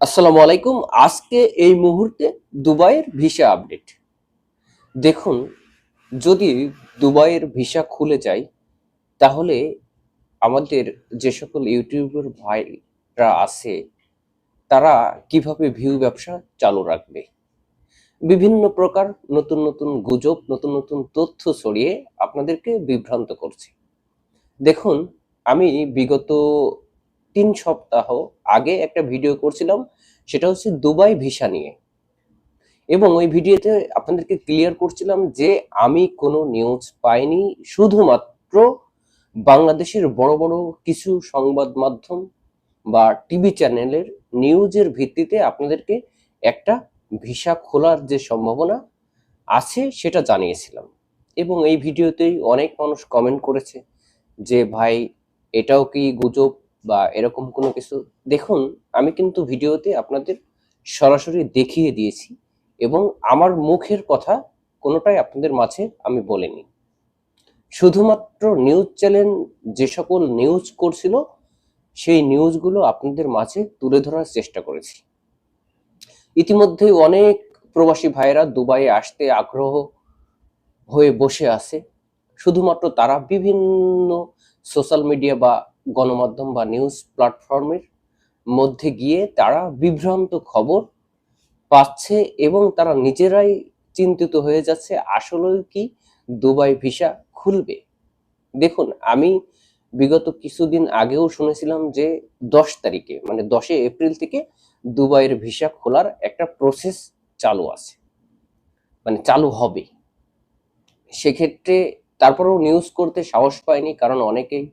আসসালামু আলাইকুম। আজকে এই মুহূর্তে দুবাইয়ের ভিসা আপডেট। দেখুন, যদি দুবাইয়ের ভিসা খুলে যায়, তাহলে আমাদের যে সকল ইউটিউবের ভাইরা আছে, তারা কীভাবে ভিউ ব্যবসা চালু রাখবে? বিভিন্ন প্রকার নতুন নতুন গুজব, নতুন নতুন তথ্য ছড়িয়ে আপনাদেরকে বিভ্রান্ত করছে। দেখুন, আমি বিগত তিন সপ্তাহ আগে একটা ভিডিও করছিলাম, সেটা হচ্ছে দুবাই ভিসা নিয়ে। এবং ওই ভিডিওতে আপনাদেরকে ক্লিয়ার করছিলাম যে আমি কোনো নিউজ পাইনি, শুধুমাত্র বাংলাদেশের বড় বড় কিছু সংবাদ মাধ্যম বা টিভি চ্যানেলের নিউজের ভিত্তিতে আপনাদেরকে একটা ভিসা খোলার যে সম্ভাবনা আছে, সেটা জানিয়েছিলাম। এবং এই ভিডিওতেই অনেক মানুষ কমেন্ট করেছে যে, ভাই, এটাও কি গুজব? বা এরকম কোনো কিছু, দেখুন, আমি কিন্তু ভিডিওতে আপনাদের সরাসরি দেখিয়ে দিয়েছি এবং আমার মুখের কথা কোনোটাই আপনাদের মাঝে আমি বলিনি। শুধুমাত্র নিউজ চ্যানেল যে সকল নিউজ করছিল, সেই নিউজগুলো আপনাদের মাঝে তুলে ধরার চেষ্টা করেছি। ইতিমধ্যে অনেক প্রবাসী ভাইয়েরা দুবাইয়ে আসতে আগ্রহ হয়ে বসে আছে। শুধুমাত্র তারা বিভিন্ন সোশ্যাল মিডিয়া বা গণমাধ্যম বা নিউজ প্ল্যাটফর্মের মধ্যে গিয়ে তারা বিভ্রান্ত খবর পাচ্ছে এবং তারা নিজেরাই চিন্তিত হয়ে যাচ্ছে আসলে কি দুবাই ভিসা খুলবে? দেখুন, আমি বিগত কিছুদিন আগেও শুনেছিলাম যে দশ তারিখে মানে দশে এপ্রিল থেকে দুবাইয়ের ভিসা খোলার একটা প্রসেস চালু আছে। মানে চালু হবে। সেক্ষেত্রে তারপরেও নিউজ করতে সাহস পায়নি কারণ অনেকেই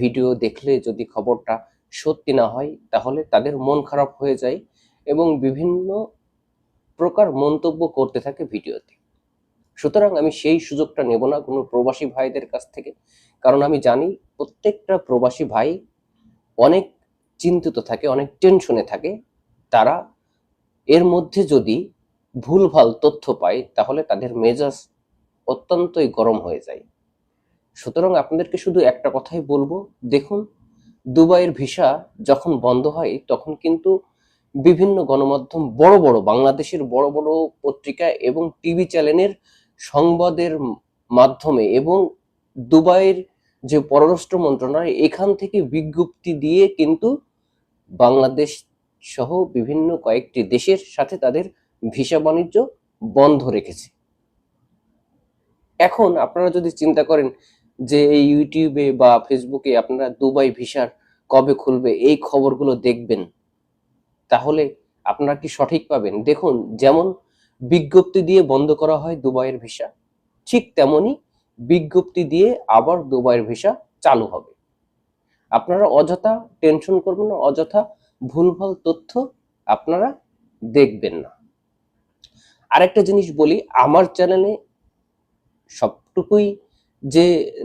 ভিডিও দেখলে যদি খবরটা সত্যি না হয়, তাহলে তাদের মন খারাপ হয়ে যায় এবং বিভিন্ন প্রকার মন্তব্য করতে থাকে ভিডিওতে। সুতরাং আমি সেই সুযোগটা নেব না কোনো প্রবাসী ভাইদের কাছ থেকে, কারণ আমি জানি প্রত্যেকটা প্রবাসী ভাই অনেক চিন্তিত থাকে, অনেক টেনশনে থাকে। তারা এর মধ্যে যদি ভুলভাল তথ্য পায়, তাহলে তাদের মেজাজ অত্যন্তই গরম হয়ে যায়। সুতরাং আপনাদেরকে শুধু একটা কথাই বলব, দেখুন, দুবাইয়ের ভিসা যখন বন্ধ হয়, তখন কিন্তু বিভিন্ন গণমাধ্যম, বড় বড়, বাংলাদেশের বড় বড় পত্রিকা এবং টিভি চ্যানেলের সংবাদের মাধ্যমে এবং দুবাইয়ের যে পররাষ্ট্র মন্ত্রণালয়, এখান থেকে বিজ্ঞপ্তি দিয়ে কিন্তু বাংলাদেশ সহ বিভিন্ন কয়েকটি দেশের সাথে তাদের ভিসা বাণিজ্য বন্ধ রেখেছে। এখন আপনারা যদি চিন্তা করেন যে এই ইউটিউবে বা ফেসবুকে আপনারা দুবাই ভিসার কবে খুলবে, এই খবরগুলো দেখবেন। তাহলে আপনারা কি সঠিক পাবেন? দেখুন, যেমন বিজ্ঞপ্তি দিয়ে বন্ধ করা হয় দুবাইয়ের ভিসা, ঠিক তেমনি বিজ্ঞপ্তি দিয়ে আবার দুবাইয়ের ভিসা চালু হবে। আপনারা অযথা টেনশন করবেন না, অযথা ভুলভাল তথ্য আপনারা দেখবেন না। আরেকটা জিনিস বলি, আমার চ্যানেলে সবটুকুই যে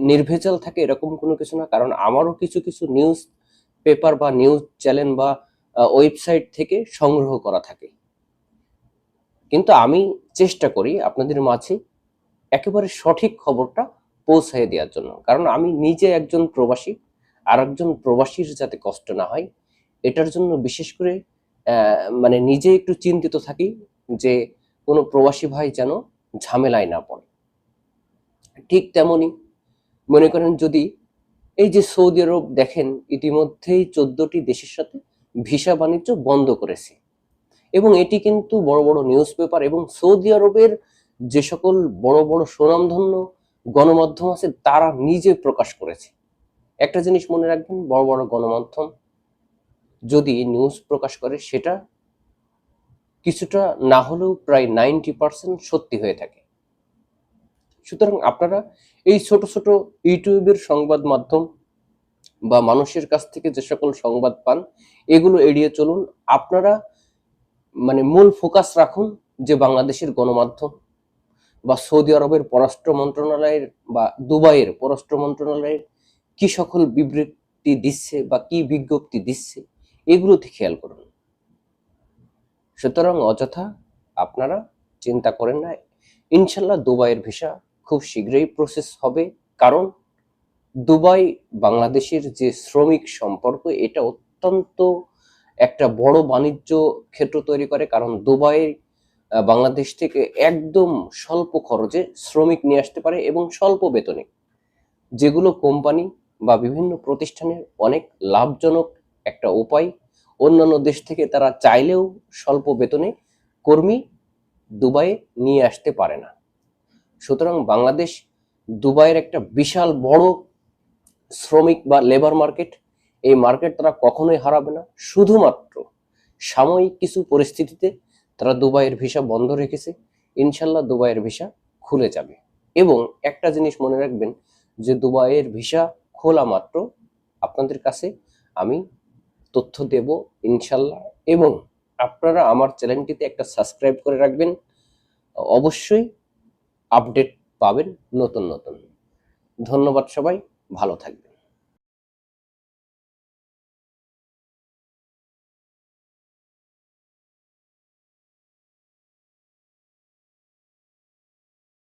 নির্ভেজাল থাকে এরকম কোনো কিছু না, কারণ আমারও কিছু কিছু নিউজ পেপার বা নিউজ চ্যানেল বা ওয়েবসাইট থেকে সংগ্রহ করা থাকে। কিন্তু আমি চেষ্টা করি আপনাদের মাঝে একেবারে সঠিক খবরটা পৌঁছায় দেওয়ার জন্য। কারণ আমি নিজে একজন প্রবাসী আর একজন প্রবাসীর যাতে কষ্ট না হয়, এটার জন্য বিশেষ করে মানে নিজে একটু চিন্তিত থাকি যে কোনো প্রবাসী ভাই যেন ঝামেলায় না পড়ে। ঠিক তেমনি মনে করেন যদি এই যে সৌদি আরব দেখেন, ইতিমধ্যেই চোদ্দটি দেশের সাথে ভিসা বাণিজ্য বন্ধ করেছে। এবং এটি কিন্তু বড় বড় নিউজ পেপার এবং সৌদি আরবের যে সকল বড় বড় সুনামধন্য গণমাধ্যম আছে, তারা নিজে প্রকাশ করেছে। একটা জিনিস মনে রাখবেন, বড় বড় গণমাধ্যম যদি নিউজ প্রকাশ করে, সেটা কিছুটা না হলেও প্রায় নাইনটি পার্সেন্ট সত্যি হয়ে থাকে। সুতরাং আপনারা এই ছোট ছোট ইউটিউবের সংবাদ মাধ্যম বা মানুষের কাছ থেকে যে সকল সংবাদ পান, এগুলো এড়িয়ে চলুন। আপনারা মানে মূল ফোকাস রাখুন যে বাংলাদেশের গণমাধ্যম বা সৌদি আরবের পররাষ্ট্র মন্ত্রণালয়ের বা দুবাইয়ের পররাষ্ট্র মন্ত্রণালয়ের কি সকল বিবৃতি দিচ্ছে বা কি বিজ্ঞপ্তি দিচ্ছে এগুলোতে খেয়াল করুন। সুতরাং অযথা আপনারা চিন্তা করেন না। ইনশাল্লাহ দুবাইয়ের ভিসা খুব শীঘ্রই প্রসেস হবে। কারণ দুবাই বাংলাদেশের যে শ্রমিক সম্পর্ক, এটা অত্যন্ত একটা বড় বাণিজ্য ক্ষেত্র তৈরি করে। কারণ দুবাই বাংলাদেশ থেকে একদম স্বল্প খরচে শ্রমিক নিয়ে আসতে পারে এবং স্বল্প বেতনে। যেগুলো কোম্পানি বা বিভিন্ন প্রতিষ্ঠানের অনেক লাভজনক একটা উপায়। অন্যান্য দেশ থেকে তারা চাইলেও স্বল্প বেতনে কর্মী দুবাইয়ে নিয়ে আসতে পারে না। সুতরাং বাংলাদেশ দুবাইয়ের একটা বিশাল বড় শ্রমিক বা লেবার মার্কেট এই মার্কেট তারা কখনোই হারাবে না। শুধুমাত্র সাময়িক কিছু পরিস্থিতিতে তারা দুবাইয়ের ভিসা বন্ধ রেখেছে। ইনশাল্লাহ দুবাইয়ের ভিসা খুলে যাবে। এবং একটা জিনিস মনে রাখবেন যে দুবাইয়ের ভিসা খোলা মাত্র আপনাদের কাছে আমি তথ্য দেব ইনশাল্লাহ। এবং আপনারা আমার চ্যানেলটিতে একটা সাবস্ক্রাইব করে রাখবেন। অবশ্যই আপডেট পাবেন নতুন নতুন। ধন্যবাদ সবাই ভালো থাকবেন।